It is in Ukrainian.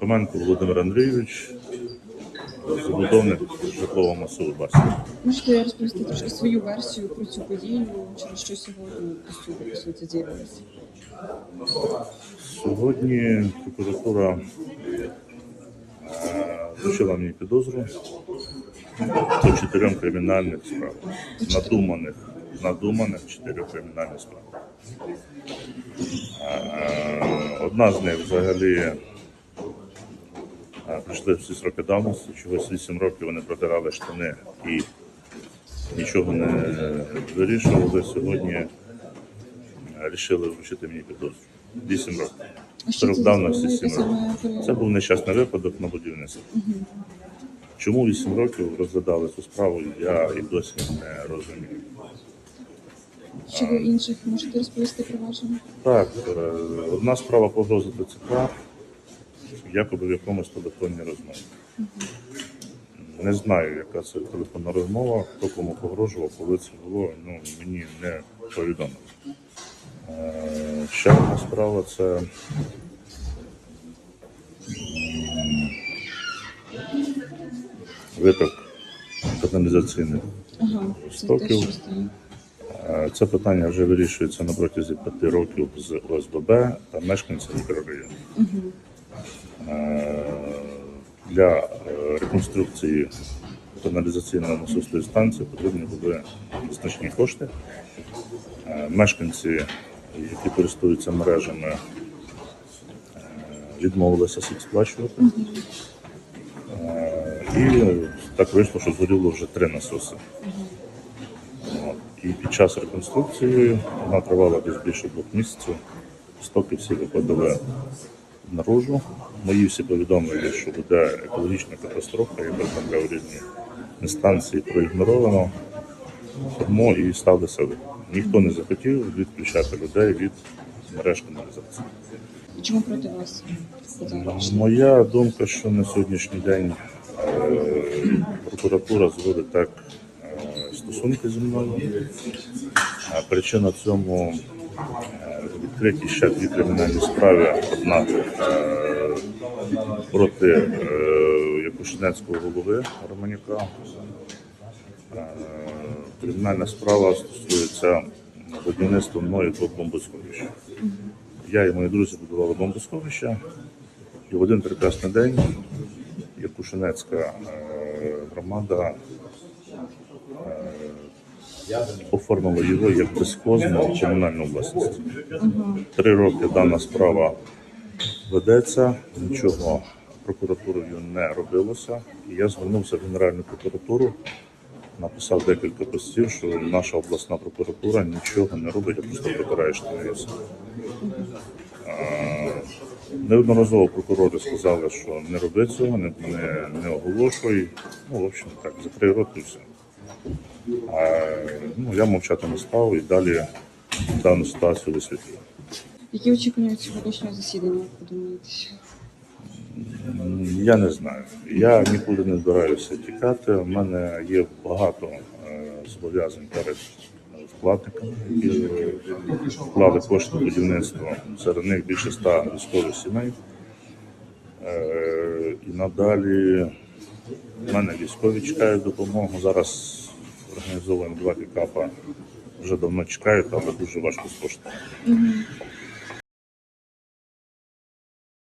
Хоменко Володимир Андрійович, забудовник житлового масиву Басів. Можете розповісти трошки свою версію про цю подію, через що сьогодні по суті з'явилися? Сьогодні прокуратура е, вручила мені підозру по чотирьом кримінальних справах. Надуманих, надуманих чотирьох кримінальних справ. Е, Одна з них взагалі е, прийшли всі сроки давності, чогось 8 років вони протирали штани і нічого не вирішували. Сьогодні вирішили вручити мені підозру. 8 років. Срок давності за 7 років. Це був нещасний випадок на будівництві. Чому 8 років розглядали цю справу, я і досі не розумію. Щодо інших можете розповісти провадження? Так, е, одна справа погрози ТЦК, якоби в якомусь телефонній розмові. Не знаю, яка це телефонна розмова, хто кому погрожував, коли це було, ну, мені не повідомили. Е, Ще одна справа це виток каналізаційних Ага, Стоків. стоїть. Е, Це питання вже вирішується на протязі п'яти років з ОСББ та мешканців мікрорайону. Е, Для е, реконструкції каналізаційної насосної станції потрібні були значні кошти. Е, Мешканці, які користуються мережами, е, відмовилися сплачувати. Е, І так вийшло, що згоріло вже три насоси. І під час реконструкції вона тривала десь більше двох місяців. Стоки всі виходили наружу. Мої всі повідомлення, що буде екологічна катастрофа, яка там для різні інстанції проігноровано. Тому і ви. Ніхто не захотів відключати людей від мереж каналізації. Чому проти вас? Моя думка, що на сьогоднішній день е, прокуратура зводить так е, стосунки зі мною. А причина цьому відкриті ще дві кримінальні справи. Одна е, проти е, Якушинецького голови Романюка. Е, Кримінальна справа стосується будівництва мною двох бомбосховищ. Я і мої друзі будували бомбосховища. І в один прекрасний день Якушинецька громада оформила його як безхозну комунальну власність. Три роки дана справа ведеться, нічого прокуратурою не робилося. І я звернувся в Генеральну прокуратуру, написав декілька постів, що наша обласна прокуратура нічого не робить, а просто протирає штани. і. Неодноразово прокурори сказали, що не роби цього, не, не, не оголошуй. Ну, в общем, так, закрий рот і все. А, ну, я мовчати не став і далі дану ситуацію висвітлюю. Які очікування від сьогоднішнього засідання, як ви думаєте? М, Я не знаю. Я нікуди не збираюся тікати. У мене є багато е, зобов'язань перед вкладниками, які вклали кошти будівництво. Серед них більше ста військових сімей. Е, І надалі в мене військові чекають допомогу. Зараз організовуємо два пікапа. Вже давно чекають, але дуже важко з коштами.